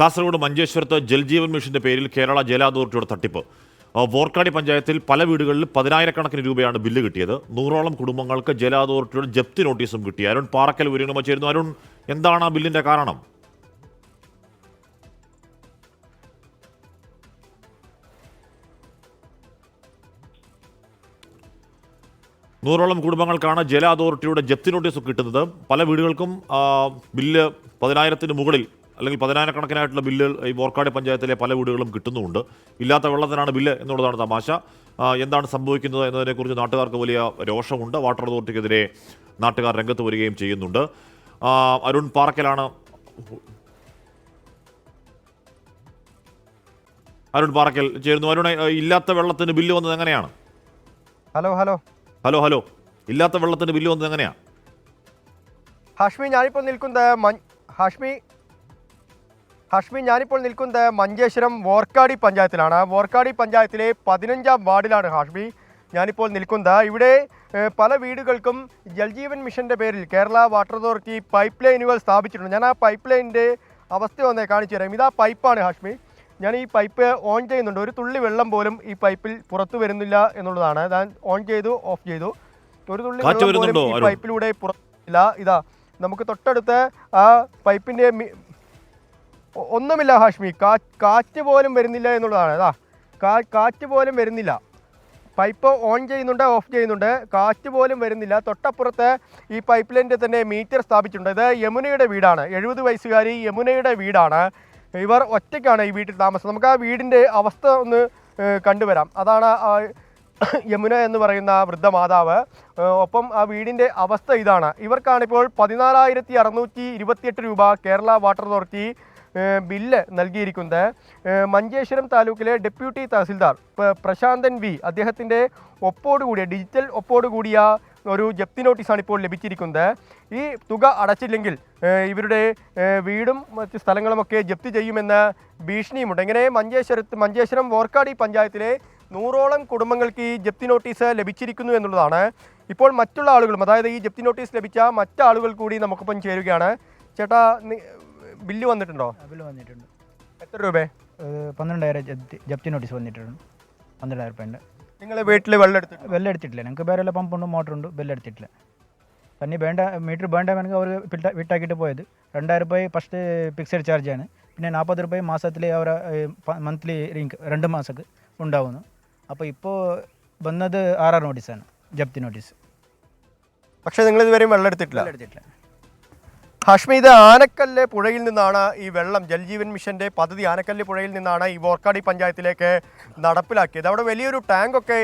കാസർഗോഡ് മഞ്ചേശ്വരത്ത് ജൽജീവൻ മിഷന്റെ പേരിൽ കേരള ജല അതോറിറ്റിയുടെ തട്ടിപ്പ് വോർക്കാടി പഞ്ചായത്തിൽ പല വീടുകളിൽ പതിനായിരക്കണക്കിന് രൂപയാണ് ബില്ല് കിട്ടിയത്. നൂറോളം കുടുംബങ്ങൾക്ക് ജല അതോറിറ്റിയുടെ ജപ്തി നോട്ടീസും കിട്ടി. അരുൺ പാറക്കൽ വിവരങ്ങളുമായി ചേരുന്നു. അരുൺ എന്താണ് ആ ബില്ലിന്റെ കാരണം? നൂറോളം കുടുംബങ്ങൾക്കാണ് ജല അതോറിറ്റിയുടെ ജപ്തി നോട്ടീസ് കിട്ടുന്നത്. പല വീടുകൾക്കും ബില്ല് പതിനായിരത്തിന് മുകളിൽ അല്ലെങ്കിൽ പതിനായിരക്കണക്കിനായിട്ടുള്ള ബില്ലുകൾ ഈ ബോർക്കാട് പഞ്ചായത്തിലെ പല വീടുകളും കിട്ടുന്നുമുണ്ട്. ഇല്ലാത്ത വെള്ളത്തിനാണ് ബില്ല് എന്നുള്ളതാണ് തമാശ. എന്താണ് സംഭവിക്കുന്നത് എന്നതിനെക്കുറിച്ച് നാട്ടുകാർക്ക് വലിയ രോഷമുണ്ട്. വാട്ടർ അതോറിറ്റിക്കെതിരെ നാട്ടുകാർ രംഗത്ത് വരികയും ചെയ്യുന്നുണ്ട്. അരുൺ പാറക്കലാണ് അരുൺ പാറക്കൽ ചേരുന്നു. അരുൺ ഇല്ലാത്ത വെള്ളത്തിന് ബില്ല് വന്നത് എങ്ങനെയാണ്? Hello hello. Hello hello. ഇല്ലാത്ത വെള്ളത്തിന് ബില്ല് വന്നത് എങ്ങനെയാ? ഹാഷ്മി ഞാനിപ്പോൾ നിൽക്കുന്നത് ഹാഷ്മി ഹാഷ്മി ഞാനിപ്പോൾ നിൽക്കുന്നത് മഞ്ചേശ്വരം വോർക്കാടി പഞ്ചായത്തിലാണ്. വോർക്കാടി പഞ്ചായത്തിലെ പതിനഞ്ചാം വാർഡിലാണ് ഹാഷ്മി. ഞാനിപ്പോൾ നിൽക്കുന്നത് ഇവിടെ പല വീടുകൾക്കും ജൽജീവൻ മിഷന്റെ പേരിൽ കേരള വാട്ടർ അതോറിറ്റി പൈപ്പ് ലൈനുകൾ സ്ഥാപിച്ചിട്ടുണ്ട്. ഞാൻ ആ പൈപ്പ് ലൈനിന്റെ അവസ്ഥ ഒന്ന് കാണിച്ചു തരാം. ഇതാ പൈപ്പാണ് ഹാഷ്മി. ഞാൻ ഈ പൈപ്പ് ഓൺ ചെയ്യുന്നുണ്ട്. ഒരു തുള്ളി വെള്ളം പോലും ഈ പൈപ്പിൽ പുറത്തു വരുന്നില്ല എന്നുള്ളതാണ്. ഞാൻ ഓൺ ചെയ്തു ഓഫ് ചെയ്തു. ഒരു തുള്ളി വെള്ളം പോലും ഈ പൈപ്പിലൂടെ പുറത്തില്ല ഇതാ നമുക്ക് തൊട്ടടുത്ത് ആ ഒ- ഒന്നുമില്ല ഹാഷ്മി. കാ കാറ്റ് പോലും വരുന്നില്ല എന്നുള്ളതാണ്. അതാ കാ കാറ്റ് പോലും വരുന്നില്ല. പൈപ്പ് ഓൺ ചെയ്യുന്നുണ്ട് ഓഫ് ചെയ്യുന്നുണ്ട്. കാറ്റ് പോലും വരുന്നില്ല. തൊട്ടപ്പുറത്ത് ഈ പൈപ്പ് ലൈനിന്റെ തന്നെ മീറ്റർ സ്ഥാപിച്ചിട്ടുണ്ട്. ഇത് യമുനയുടെ വീടാണ്. എഴുപത് വയസ്സുകാരി യമുനയുടെ വീടാണ്. ഇവർ ഒറ്റയ്ക്കാണ് ഈ വീട്ടിൽ താമസം. നമുക്ക് ആ വീടിന്റെ അവസ്ഥ ഒന്ന് കണ്ടുവരാം. അതാണ് യമുന എന്ന് പറയുന്ന വൃദ്ധ മാതാവ് ഒപ്പം ആ വീടിന്റെ അവസ്ഥ ഇതാണ്. ഇവർക്കാണിപ്പോൾ പതിനാലായിരത്തി അറുന്നൂറ്റി ഇരുപത്തിയെട്ട് രൂപ കേരള വാട്ടർ അതോറിറ്റി ബില്ല് നൽകിയിരിക്കുന്നത്. മഞ്ചേശ്വരം താലൂക്കിലെ ഡെപ്യൂട്ടി തഹസിൽദാർ പ്രശാന്തൻ വി. അദ്ദേഹത്തിന്റെ ഒപ്പോടുകൂടിയ ഡിജിറ്റൽ ഒപ്പോടുകൂടിയ ഒരു ജപ്തി നോട്ടീസാണ് ഇപ്പോൾ ലഭിച്ചിരിക്കുന്നത്. ഈ തുക അടച്ചില്ലെങ്കിൽ ഇവരുടെ വീടും മറ്റ് സ്ഥലങ്ങളുമൊക്കെ ജപ്തി ചെയ്യുമെന്ന് ഭീഷണിയുമുണ്ട്. ഇങ്ങനെ മഞ്ചേശ്വരത്ത് മഞ്ചേശ്വരം വോർക്കാടി പഞ്ചായത്തിലെ നൂറോളം കുടുംബങ്ങൾക്ക് ഈ ജപ്തി നോട്ടീസ് ലഭിച്ചിരിക്കുന്നു എന്നുള്ളതാണ്. ഇപ്പോൾ മറ്റുള്ള ആളുകളും അതായത് ഈ ജപ്തി നോട്ടീസ് ലഭിച്ച മറ്റാളുകൾ കൂടി നമുക്കൊപ്പം ചേരുകയാണ്. ചേട്ടാ ബില്ല് വന്നിട്ടുണ്ടോ? ബില്ല് വന്നിട്ടുണ്ട്. എത്ര രൂപ പന്ത്രണ്ടായിരം ജപ്തി ജപ്തി നോട്ടീസ് വന്നിട്ടുണ്ട്. പന്ത്രണ്ടായിരം രൂപേന്റെ നിങ്ങൾ വീട്ടിൽ വെള്ളം എടുത്തിട്ട് വെള്ളം എടുത്തിട്ടില്ല. ഞങ്ങൾക്ക് വേറെ എല്ലാ പമ്പുണ്ട് മോട്ടറുണ്ട് ബില്ല് എടുത്തിട്ടില്ല. തന്നെ വേണ്ട മീറ്റർ വേണ്ട വേണമെങ്കിൽ അവർ വിട്ടാക്കിയിട്ട് പോയത്. രണ്ടായിരം രൂപ ഫസ്റ്റ് ഫിക്സഡ് ആണ്. പിന്നെ നാൽപ്പത് രൂപ മാസത്തിൽ അവർ മന്ത്ലി രണ്ട് മാസക്ക് ഉണ്ടാവുന്നു. അപ്പോൾ ഇപ്പോൾ വന്നത് ആർ ആർ നോട്ടീസാണ് ജപ്തി നോട്ടീസ്. പക്ഷേ നിങ്ങൾ ഇതുവരെയും വെള്ളം എടുത്തിട്ടില്ല? എടുത്തിട്ടില്ല. ഹാഷ്മി ഇത് ആനക്കല്ല് പുഴയിൽ നിന്നാണ് ഈ വെള്ളം ജൽജീവൻ മിഷന്റെ പദ്ധതി ആനക്കല്ല് പുഴയിൽ നിന്നാണ് ഈ വോർക്കാടി പഞ്ചായത്തിലേക്ക് നടപ്പിലാക്കിയത്. അവിടെ വലിയൊരു ടാങ്കൊക്കെ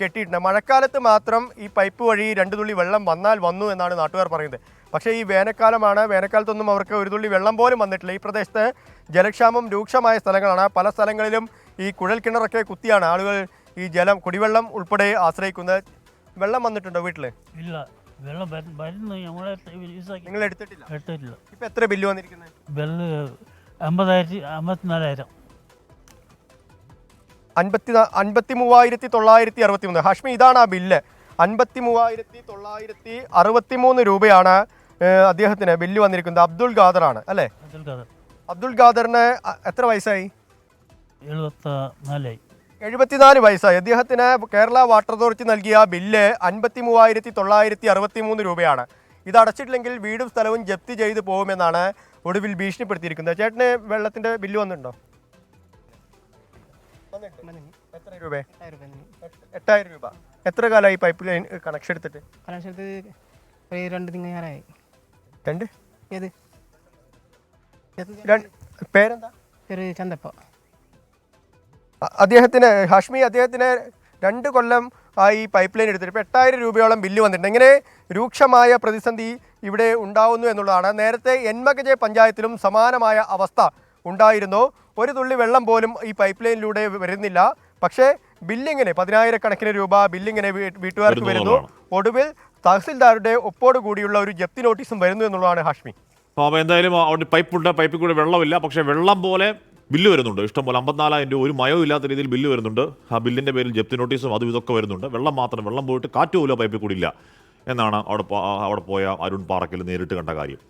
കെട്ടിയിട്ടുണ്ട്. മഴക്കാലത്ത് മാത്രം ഈ പൈപ്പ് വഴി രണ്ട് തുള്ളി വെള്ളം വന്നാൽ വന്നു എന്നാണ് നാട്ടുകാർ പറയുന്നത്. പക്ഷേ ഈ വേനൽക്കാലമാണ് വേനൽക്കാലത്തൊന്നും അവർക്ക് ഒരു തുള്ളി വെള്ളം പോലും വന്നിട്ടില്ല. ഈ പ്രദേശത്ത് ജലക്ഷാമം രൂക്ഷമായ സ്ഥലങ്ങളാണ്. പല സ്ഥലങ്ങളിലും ഈ കുഴൽ കിണറൊക്കെ കുത്തിയാണ് ആളുകൾ ഈ ജലം കുടിവെള്ളം ഉൾപ്പെടെ ആശ്രയിക്കുന്നത്. വെള്ളം വന്നിട്ടുണ്ടോ വീട്ടിൽ ഇല്ല. വെള്ളം വര- വരുന്നു. ഞങ്ങളെ യൂസാക്കി നിങ്ങൾ എടുത്തിട്ടില്ല? എടുത്തിട്ടില്ല. ഇപ്പൊ എത്ര ബില്ല് വന്നിരിക്കുന്നത് ബെല്ല് അമ്പതായിരത്തി അമ്പത്തിനാലായിരം. അൻപത്തി അൻപത്തി മൂവായിരത്തി തൊള്ളായിരത്തി അറുപത്തി മൂന്ന് ഹാഷ്മി ഇതാണ് ആ ബില്ല്. അൻപത്തി മൂവായിരത്തി തൊള്ളായിരത്തി അറുപത്തി മൂന്ന് രൂപയാണ് ഏഹ്, അദ്ദേഹത്തിന് ബില്ല് വന്നിരിക്കുന്നത്. അബ്ദുൾ ഖാദറാണ് അല്ലേ? അതിൽ കഥ അബ്ദുൾ ഖാദറിന് അ- എത്ര വയസ്സായി? എഴുപത്തി നാലായി എഴുപത്തിനാല് വയസ്സായി. അദ്ദേഹത്തിന് കേരള വാട്ടർ അതോറിറ്റി നൽകിയ ബില്ല് അൻപത്തി മൂവായിരത്തി തൊള്ളായിരത്തി അറുപത്തി മൂന്ന് രൂപയാണ്. ഇത് അടച്ചിട്ടില്ലെങ്കിൽ വീടും സ്ഥലവും ജപ്തി ചെയ്തു പോകുമെന്നാണ് ഒടുവിൽ ഭീഷണിപ്പെടുത്തിയിരിക്കുന്നത്. ചേട്ടന് വെള്ളത്തിന്റെ ബില്ല് വന്നിട്ടുണ്ടോ? എത്ര രൂപ? എട്ടായിരം രൂപ എത്ര കാലമായി പൈപ്പ് ലൈൻ കണക്ഷൻ എടുത്തിട്ട്? കണക്ഷൻ രണ്ട് തിങ്ങാറായി. രണ്ട്? ഏത്? പേരെന്താ? ചന്തപ്പ. അ- അദ്ദേഹത്തിന് ഹാഷ്മി അദ്ദേഹത്തിന് രണ്ട് കൊല്ലം ആയി പൈപ്പ് ലൈൻ എടുത്തിട്ട് ഇപ്പോൾ എട്ടായിരം രൂപയോളം ബില്ല് വന്നിട്ടുണ്ട്. ഇങ്ങനെ രൂക്ഷമായ പ്രതിസന്ധി ഇവിടെ ഉണ്ടാവുന്നു എന്നുള്ളതാണ്. നേരത്തെ എൻമകജെ പഞ്ചായത്തിലും സമാനമായ അവസ്ഥ ഉണ്ടായിരുന്നു. ഒരു തുള്ളി വെള്ളം പോലും ഈ പൈപ്പ് ലൈനിലൂടെ വരുന്നില്ല. പക്ഷേ ബില്ലിങ്ങിന് പതിനായിരക്കണക്കിന് രൂപ ബില്ലിങ്ങിന് വീട്ടുകാർക്ക് വരുന്നു വരുന്നു. ഒടുവിൽ തഹസിൽദാരുടെ ഒപ്പോട് കൂടിയുള്ള ഒരു ജപ്തി നോട്ടീസും വരുന്നു എന്നുള്ളതാണ് ഹാഷ്മി. അപ്പോൾ എന്തായാലും അവിടെ പൈപ്പുണ്ട് പൈപ്പിൽ കൂടെ വെള്ളമില്ല. പക്ഷേ വെള്ളം പോലെ ബില്ല് വരുന്നുണ്ട്. ഇഷ്ടംപോലെ അമ്പത്തിനാലായിരം രൂപ ഒരു മയവും ഇല്ലാത്ത രീതിയിൽ ബില്ല് വരുന്നുണ്ട്. ആ ബില്ലിന്റെ പേരിൽ ജപ്തി നോട്ടീസും അതും ഇതൊക്കെ വരുന്നുണ്ട്. വെള്ളം മാത്രം വെള്ളം പോയിട്ട് കാറ്റ് പോലും പൈപ്പിൽ കൂടി ഇല്ല എന്നാണ് അവിടെ അവിടെ പോയ അരുൺ പാറക്കിൽ നേരിട്ട് കണ്ട കാര്യം.